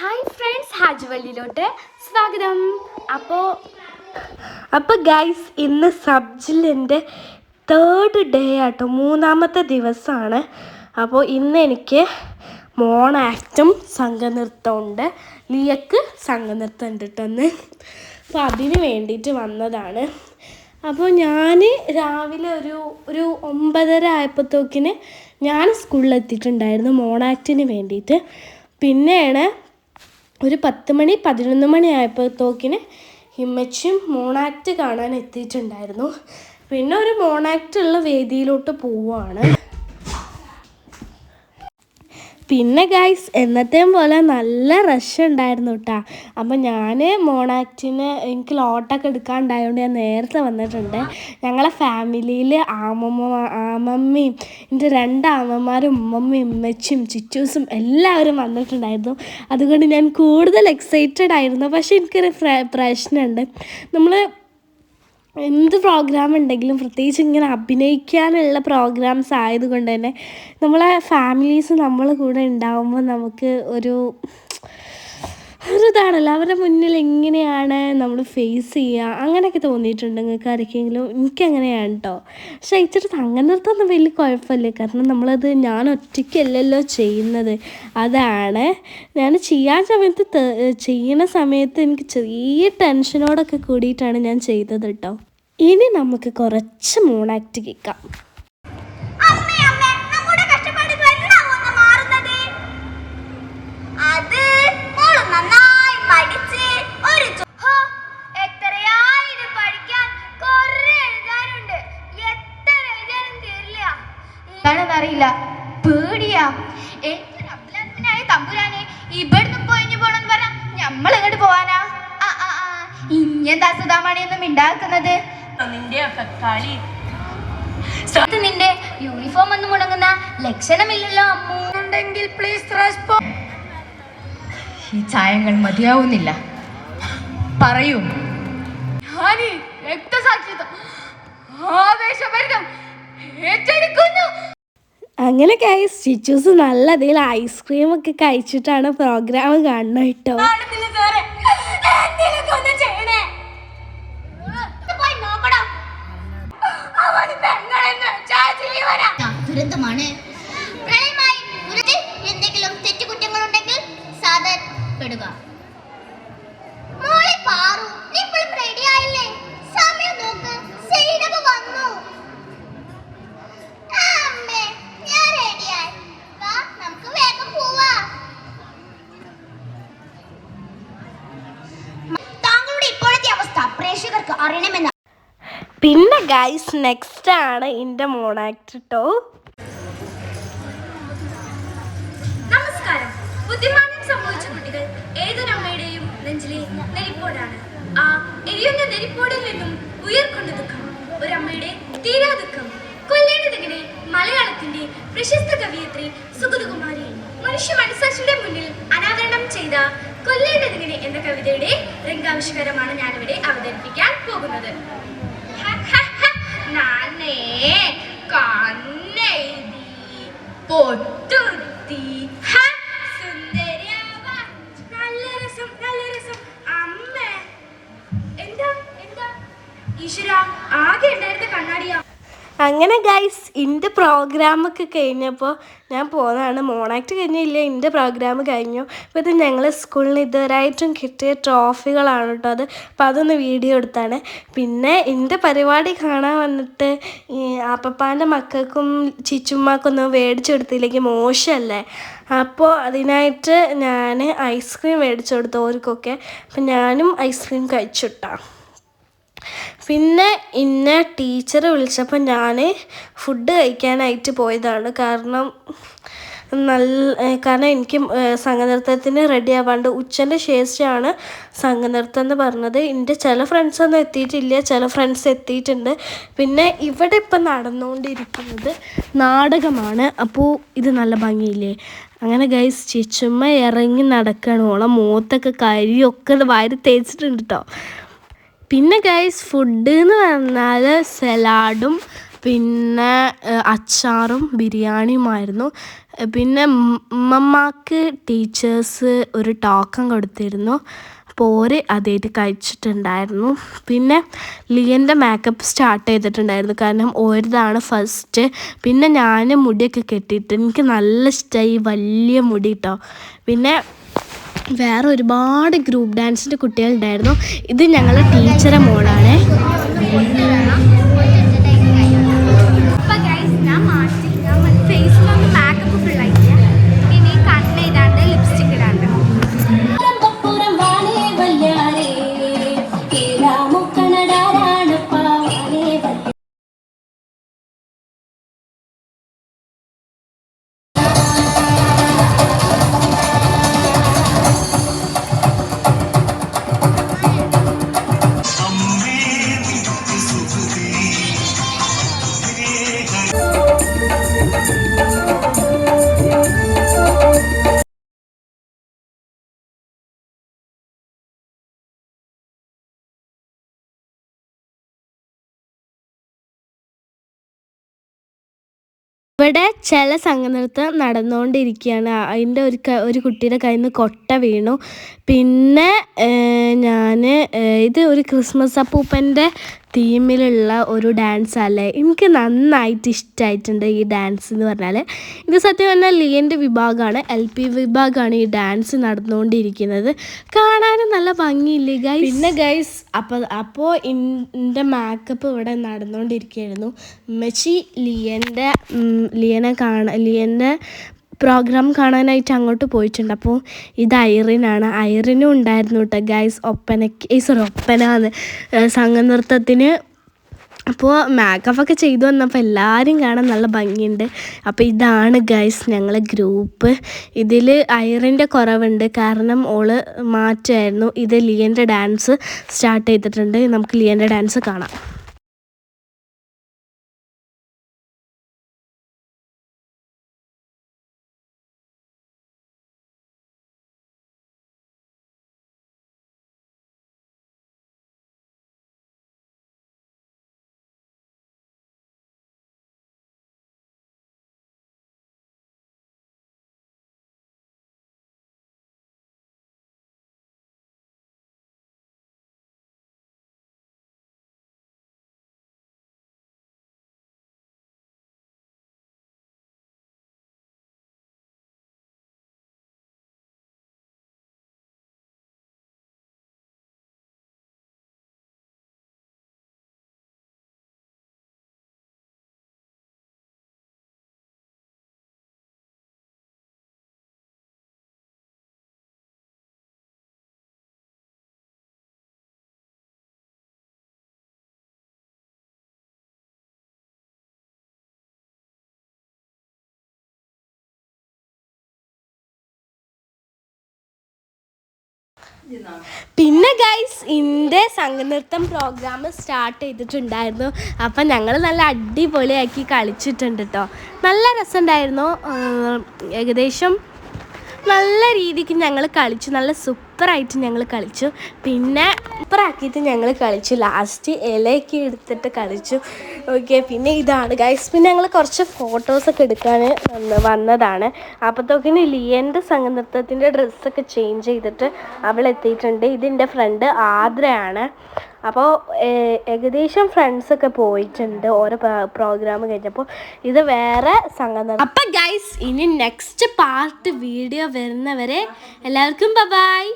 Hi friends ഹാജുവല്ലിലോട്ട് സ്വാഗതം. അപ്പോൾ അപ്പോൾ ഗൈസ് ഇന്ന് സബ്ജിലിന്റെ തേർഡ് ഡേ ആട്ടോ മൂന്നാമത്തെ ദിവസമാണ്. അപ്പോൾ ഇന്ന് എനിക്ക് മോൺ ആക്റ്റും സംഘനൃത്തമുണ്ട് നീയക്ക് സംഘനൃത്തം ഉണ്ട് കേട്ടോ ഇന്ന് അപ്പോൾ അതിന് വേണ്ടിയിട്ട് വന്നതാണ്. അപ്പോൾ ഞാൻ രാവിലെ ഒരു ഒരു ഒമ്പതര ആയപ്പോഴത്തേക്കിന് ഞാൻ മോൺ ആക്റ്റിന് വേണ്ടിയിട്ട്. പിന്നെയാണ് ഒരു പത്ത് മണി പതിനൊന്ന് മണി ആയപ്പോഴത്തേക്കിന് ഹിമ്മച്ചും മോണാക്ട് കാണാൻ എത്തിയിട്ടുണ്ടായിരുന്നു. പിന്നെ ഒരു മോണാക്ട് ഉള്ള വേദിയിലോട്ട് പോവുകയാണ്. പിന്നെ ഗൈസ് എന്നത്തെയും പോലെ നല്ല റഷ് ഉണ്ടായിരുന്നു കേട്ടോ അപ്പം ഞാൻ മോണാക്റ്റിന് എനിക്ക് ലോട്ടൊക്കെ എടുക്കാണ്ടായതുകൊണ്ട് ഞാൻ നേരത്തെ വന്നിട്ടുണ്ട്. ഞങ്ങളെ ഫാമിലിയിൽ ആമമ്മ ആമമ്മയും എന്റെ രണ്ട് ആമന്മാരും ഉമ്മമ്മയും ഉമ്മച്ചും ചിറ്റൂസും എല്ലാവരും വന്നിട്ടുണ്ടായിരുന്നു. അതുകൊണ്ട് ഞാൻ കൂടുതൽ എക്സൈറ്റഡ് ആയിരുന്നു. പക്ഷേ എനിക്കൊരു പ്ര- പ്രശ്നമുണ്ട് നമ്മൾ എന്ത് പ്രോഗ്രാം ഉണ്ടെങ്കിലും പ്രത്യേകിച്ച് ഇങ്ങനെ അഭിനയിക്കാനുള്ള പ്രോഗ്രാംസ് ആയതുകൊണ്ട് തന്നെ നമ്മളെ ഫാമിലീസ് നമ്മളെ കൂടെ ഉണ്ടാവുമ്പോൾ നമുക്ക് ഒരു ഒരു ഇതാണല്ലോ. അവരുടെ മുന്നിൽ എങ്ങനെയാണ് നമ്മൾ ഫേസ് ചെയ്യുക? അങ്ങനെയൊക്കെ തോന്നിയിട്ടുണ്ട് നിങ്ങൾക്ക് ആരൊക്കെയെങ്കിലും? എനിക്കങ്ങനെയാണ് കേട്ടോ പക്ഷേ ഇച്ചിരി സംഘനൃത്തമൊന്നും വലിയ കുഴപ്പമില്ല. കാരണം നമ്മളത് ഞാൻ ഒറ്റയ്ക്കല്ലല്ലോ ചെയ്യുന്നത്. അതാണ്. ഞാൻ ചെയ്യാൻ സമയത്ത് ചെയ്യുന്ന സമയത്ത് എനിക്ക് ചെറിയ ടെൻഷനോടൊക്കെ കൂടിയിട്ടാണ് ഞാൻ ചെയ്തത് കേട്ടോ ഇനി നമുക്ക് കുറച്ച് ആക്ട് കേൾക്കാം. അമ്മേ, അമ്മേ, നമ്മുടെ കഷ്ടപ്പാട് എന്നാവോ ഒന്ന് അത് മോൾ നന്നായി പഠിച്ച് ഒരു ഹോ, എത്രയായി പഠിക്കാൻ? കുറേ എഴുതാനുണ്ട്. എത്ര എഴുതിയാലും തീരില്ല. എന്താണെന്നറിയില്ല പേടിയാ. എന്തൊരു തമ്പുരാനെ ഇവിടുന്ന് പൊഴിഞ്ഞു പോണെന്ന് പറഞ്ഞ നമ്മൾ എങ്ങോട്ട് പോവാനാ? ആ ആ ആ. ഇങ്ങനത്തെ അസുതാമണിയൊന്നും ഉണ്ടാക്കുന്നത് കളി. ഇത് നിന്റെ യൂണിഫോം ഒന്നും മുടങ്ങുന്ന ലക്ഷണമില്ലല്ലോ അമ്മു. ഉണ്ടെങ്കിൽ പ്ലീസ് ഈ ചായങ്ങൾ മതിയാവുന്നില്ല. പറയൂ. അങ്ങനെ ചിച്ചൂസ് നല്ല ഇതിൽ ഐസ്ക്രീം ഒക്കെ കഴിച്ചിട്ടാണ് പ്രോഗ്രാം കാണുന്നത് കേട്ടോ. പിന്നെ ഗൈസ് നെക്സ്റ്റ് ആണ് എന്റെ മോണാക്ട് കേട്ടോ നമസ്കാരം. ബുദ്ധിമാന്യം സംഭവിച്ച കുട്ടികൾ ഏതൊരമ്മയുടെയും നെഞ്ചിലെ നെരിപ്പോടാണ്? ആ എരിയുന്ന നെരിപ്പോടിൽ നിന്നും ഉയർക്കൊണ്ട ദുഃഖം ഒരമ്മയുടെ തീരാ ദുഃഖം. കൊല്ലേണ്ടതിങ്ങനെ മലയാളത്തിന്റെ പ്രശസ്ത കവിയത്രി സുഗതകുമാരി. മനുഷ്യ മനസ്സാക്ഷിയുടെ മുന്നിൽ അനാവരണം ചെയ്ത കൊല്ലേണ്ടതിങ്ങനെ എന്ന കവിതയുടെ രംഗാവിഷ്കാരമാണ് ഞാനിവിടെ അവതരിപ്പിക്കാൻ പോകുന്നത്. നാനേ. നല്ല രസം നല്ല രസം അമ്മ എന്താ എന്താ? ഈശ്വര ആകെ ഉണ്ടായിരുന്ന കണ്ണാടിയാ. അങ്ങനെ ഗൈസ് എന്റെ പ്രോഗ്രാമൊക്കെ കഴിഞ്ഞപ്പോൾ ഞാൻ പോകുന്നതാണ് മോണാക്ട് കഴിഞ്ഞില്ല എന്റെ പ്രോഗ്രാം കഴിഞ്ഞു. അപ്പോൾ ഇത് ഞങ്ങൾ സ്കൂളിൽ നിന്ന് ഇതുവരെയായിട്ടും കിട്ടിയ ട്രോഫികളാണ് കേട്ടോ അത്. അപ്പോൾ അതൊന്ന് വീഡിയോ എടുത്താണ്. പിന്നെ എന്റെ പരിപാടി കാണാൻ വന്നിട്ട് ഈ അപ്പപ്പാന്റെ മക്കൾക്കും ചിച്ചുമ്മക്കൊന്നും മേടിച്ചു കൊടുത്തില്ലെങ്കിൽ മോശമല്ലേ അപ്പോൾ അതിനായിട്ട് ഞാൻ ഐസ്ക്രീം മേടിച്ചു കൊടുത്തു ഓർക്കൊക്കെ. അപ്പം ഞാനും ഐസ്ക്രീം കഴിച്ചിട്ടാ. പിന്നെ ഇന്ന ടീച്ചർ വിളിച്ചപ്പോൾ ഞാൻ ഫുഡ് കഴിക്കാനായിട്ട് പോയതാണ്. കാരണം നല്ല കാരണം എനിക്ക് സംഘനൃത്തത്തിന് റെഡി ആവാണ്ട് ഉച്ചന്റെ ശേഷമാണ് സംഘനൃത്തം എന്ന് പറഞ്ഞത്. എന്റെ ചില ഫ്രണ്ട്സൊന്നും എത്തിയിട്ടില്ല ചില ഫ്രണ്ട്സ് എത്തിയിട്ടുണ്ട്. പിന്നെ ഇവിടെ ഇപ്പം നടന്നുകൊണ്ടിരിക്കുന്നത് നാടകമാണ്. അപ്പോൾ ഇത് നല്ല ഭംഗിയില്ലേ? അങ്ങനെ ഗൈസ് ചിച്ചുമ്മ ഇറങ്ങി നടക്കണോളം ഓളെ മുഖത്തൊക്കെ കരിയൊക്കെ വാരി തേച്ചിട്ടുണ്ട് കേട്ടോ പിന്നെ ഗൈസ് ഫുഡ് എന്ന് പറഞ്ഞാൽ സലാഡും പിന്നെ അച്ചാറും ബിരിയാണിയുമായിരുന്നു. പിന്നെ ഉമ്മമാക്ക് ടീച്ചേഴ്സ് ഒരു ടോക്കൺ കൊടുത്തിരുന്നു. അപ്പോൾ ഓര് അതായിട്ട് കഴിച്ചിട്ടുണ്ടായിരുന്നു. പിന്നെ ലിയന്റെ മേക്കപ്പ് സ്റ്റാർട്ട് ചെയ്തിട്ടുണ്ടായിരുന്നു. കാരണം ഓരതാണ് ഫസ്റ്റ് പിന്നെ ഞാൻ മുടിയൊക്കെ കെട്ടിയിട്ട് എനിക്ക് നല്ല ഇഷ്ടമായി വലിയ മുടി കേട്ടോ പിന്നെ വേറെ ഒരുപാട് ഗ്രൂപ്പ് ഡാൻസിന്റെ കുട്ടികളുണ്ടായിരുന്നു. ഇത് ഞങ്ങളുടെ ടീച്ചറെ മോളാണേ. ചില സംഘനൃത്തം നടന്നുകൊണ്ടിരിക്കുകയാണ്. അതിന്റെ ഒരു ഒരു കുട്ടിയുടെ കയ്യിൽ നിന്ന് കൊട്ട വീണു. പിന്നെ ഞാൻ ഇത് ഒരു ക്രിസ്മസ് അപ്പൂപ്പന്റെ തീമിലുള്ള ഒരു ഡാൻസ് അല്ലേ എനിക്ക് നന്നായിട്ട് ഇഷ്ടമായിട്ടുണ്ട് ഈ ഡാൻസ് എന്ന് പറഞ്ഞാൽ ഇത് സത്യം പറഞ്ഞാൽ ലിയന്റെ വിഭാഗമാണ്. എൽ പി വിഭാഗമാണ് ഈ ഡാൻസ് നടന്നുകൊണ്ടിരിക്കുന്നത്. കാണാനും നല്ല ഭംഗിയില്ലേ ഗൈസ് പിന്നെ ഗൈസ് അപ്പോൾ അപ്പോൾ എന്റെ മേക്കപ്പ് ഇവിടെ നടന്നുകൊണ്ടിരിക്കുകയായിരുന്നു. മെച്ചി ലിയന്റെ ലിയനെ കാണാൻ ലിയന്റെ പ്രോഗ്രാം കാണാനായിട്ട് അങ്ങോട്ട് പോയിട്ടുണ്ട്. അപ്പോൾ ഇത് ഐറിനാണ്. ഐറിനും ഉണ്ടായിരുന്നു കേട്ടോ ഗൈസ് ഒപ്പനയ്ക്ക് സോറി ഒപ്പനാന്ന്. സംഘനൃത്തത്തിന്. അപ്പോൾ മേക്കപ്പ് ഒക്കെ ചെയ്തു വന്നപ്പോൾ എല്ലാവരും കാണാൻ നല്ല ഭംഗിയുണ്ട്. അപ്പോൾ ഇതാണ് ഗൈസ് ഞങ്ങളെ ഗ്രൂപ്പ് ഇതിൽ ഐറിന്റെ കുറവുണ്ട്. കാരണം ഓൾ മാറ്റമായിരുന്നു ഇത് ലിയന്റെ ഡാൻസ് സ്റ്റാർട്ട് ചെയ്തിട്ടുണ്ട്. നമുക്ക് ലിയന്റെ ഡാൻസ് കാണാം. പിന്നെ ഗൈസ് ഇന്റെ സംഘനൃത്തം പ്രോഗ്രാം സ്റ്റാർട്ട് ചെയ്തിട്ടുണ്ടായിരുന്നു. അപ്പം ഞങ്ങൾ നല്ല അടിപൊളിയാക്കി കളിച്ചിട്ടുണ്ട് കേട്ടോ നല്ല രസമുണ്ടായിരുന്നു. ഏകദേശം നല്ല രീതിക്ക് ഞങ്ങൾ കളിച്ചു. നല്ല സൂപ്പറായിട്ട് ഞങ്ങൾ കളിച്ചു. പിന്നെ സൂപ്പറാക്കിയിട്ട് ഞങ്ങൾ കളിച്ചു. ലാസ്റ്റ് ഇലയൊക്കെ എടുത്തിട്ട് കളിച്ചു. ഓക്കെ പിന്നെ ഇതാണ് ഗൈസ് പിന്നെ ഞങ്ങൾ കുറച്ച് ഫോട്ടോസൊക്കെ എടുക്കാൻ വന്ന് വന്നതാണ്. അപ്പോഴത്തേക്കിന് ലിയന്റെ സംഘനൃത്തത്തിന്റെ ഡ്രസ്സൊക്കെ ചേഞ്ച് ചെയ്തിട്ട് അവൾ എത്തിയിട്ടുണ്ട് ഇതിന്റെ ഫ്രണ്ട് ആദ്രയാണ്. അപ്പോൾ ഏകദേശം ഫ്രണ്ട്സൊക്കെ പോയിട്ടുണ്ട് ഓരോ പ്രോഗ്രാം കഴിഞ്ഞപ്പോൾ. ഇത് വേറെ സംഘം അപ്പം ഗൈസ് ഇനി നെക്സ്റ്റ് പാർട്ട് വീഡിയോ വരുന്നവരെ എല്ലാവർക്കും ബൈ